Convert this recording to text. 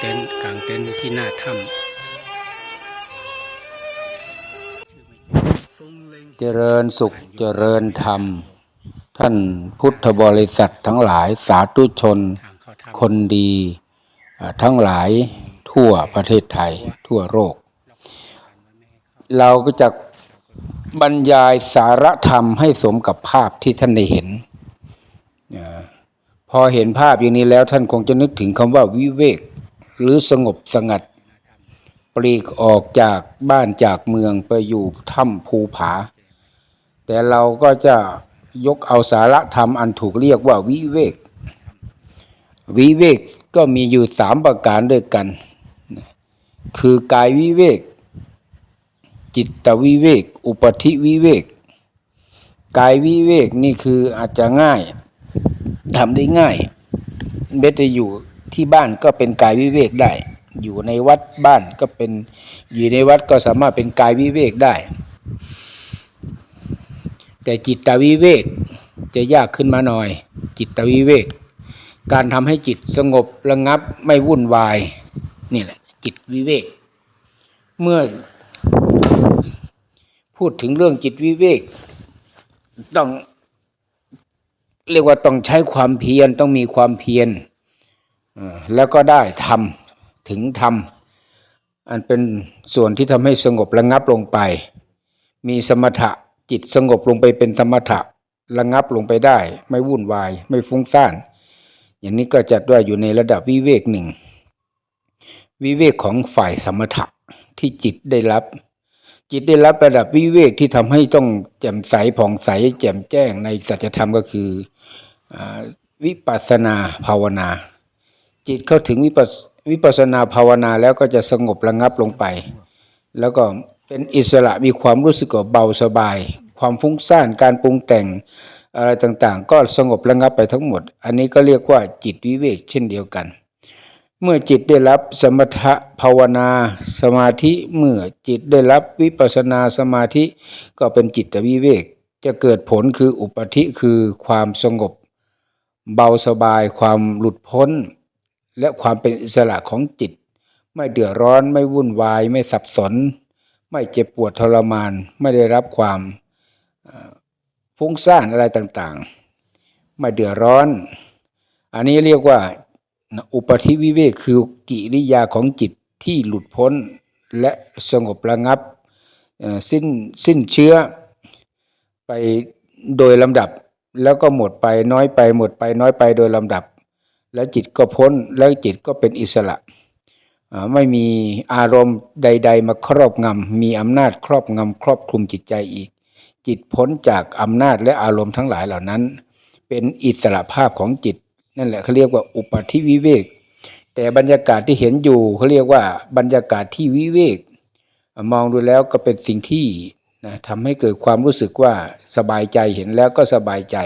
เต็นท์กลางเต็นท์ที่หน้าถ้เจริญสุขเจริญธรรม ท่านพุทธบริษัททั้งหลายสาธุชน คนดีทั้งหลายทั่วประเทศไทยทั่วโลกเราก็จะบรรยายสารธรรมให้สมกับภาพที่ท่านได้เห็น พอเห็นภาพอย่างนี้แล้วท่านคงจะนึกถึงคำว่าวิเวก หรือสงบสงัด ปลีกออกจากบ้านจากเมืองไปอยู่ถ้ำภูผา แต่เราก็จะยกเอาสาระธรรมอันถูกเรียกว่าวิเวก วิเวกก็มีอยู่สามประการด้วยกัน คือกายวิเวก จิตวิเวก อุปธิวิเวก กายวิเวกนี่คืออาจจะง่ายทำได้ง่ายเบสจะอยู่ ที่บ้านก็เป็นกายวิเวกได้ อยู่ในวัดบ้านก็เป็นอยู่ในวัดก็สามารถเป็นกายวิเวกได้ แต่จิตวิเวกจะยากขึ้นมาหน่อย จิตวิเวก การทำให้จิตสงบระงับไม่วุ่นวายนี่แหละจิตวิเวก เมื่อพูดถึงเรื่องจิตวิเวก ต้องเรียกว่าต้องใช้ความเพียรต้องมีความเพียร แล้วก็ได้ทำถึงทำอันเป็นส่วนที่ทำให้สงบระงับลงไป มีสมถะจิตสงบลงไปเป็นสมถะระงับลงไปได้ ไม่วุ่นวาย ไม่ฟุ้งซ่าน อย่างนี้ก็จัดว่าอยู่ในระดับวิเวกหนึ่ง วิเวกของฝ่ายสมถะที่จิตได้รับ จิตได้รับระดับวิเวกที่ทำให้ต้องแจ่มใสผ่องใส แจ่มแจ้งในสัจธรรมก็คืออวิปัสสนาภาวนา จิตเข้าถึงวิปัสวิปัสนาภาวนาแล้วก็จะสงบระงับลงไป แล้วก็เป็นอิสระมีความรู้สึกว่าเบาสบาย ความฟุ้งซ่านการปรุงแต่งอะไรต่างๆ ก็สงบระงับไปทั้งหมด อันนี้ก็เรียกว่าจิตวิเวกเช่นเดียวกัน เมื่อจิตได้รับสมถะภาวนา สมาธิเมื่อจิตได้รับวิปัสนาสมาธิ ก็เป็นจิตวิเวกจะเกิดผลคืออุปธิคือความสงบ เบาสบายความหลุดพ้น และความเป็นอิสระของจิต ไม่เดือดร้อนไม่วุ่นวาย ไม่สับสน ไม่เจ็บปวดทรมาน ไม่ได้รับความเอ่อฟุ้งซ่านอะไรต่างๆ ไม่เดือดร้อน อันนี้เรียกว่าอุปธิวิเวกคือกิริยาของจิตที่หลุดพ้นและสงบระงับสิ้นสิ้นเชื้อไปโดยลำดับ แล้วก็หมดไปน้อยไปหมดไปน้อยไปโดยลำดับ แล้วจิตก็พ้นแล้วจิตก็เป็นอิสระ ไม่มีอารมณ์ใด ๆ มาครอบงำมีอำนาจครอบงำครอบคลุมจิตใจอีก จิตพ้นจากอำนาจและอารมณ์ทั้งหลายเหล่านั้น เป็นอิสระภาพของจิต นั่นแหละเขาเรียกว่าอุปธิวิเวก แต่บรรยากาศที่เห็นอยู่เขาเรียกว่าบรรยากาศที่วิเวก มองดูแล้วก็เป็นสิ่งที่นะทำให้เกิดความรู้สึกว่าสบายใจเห็นแล้วก็สบายใจ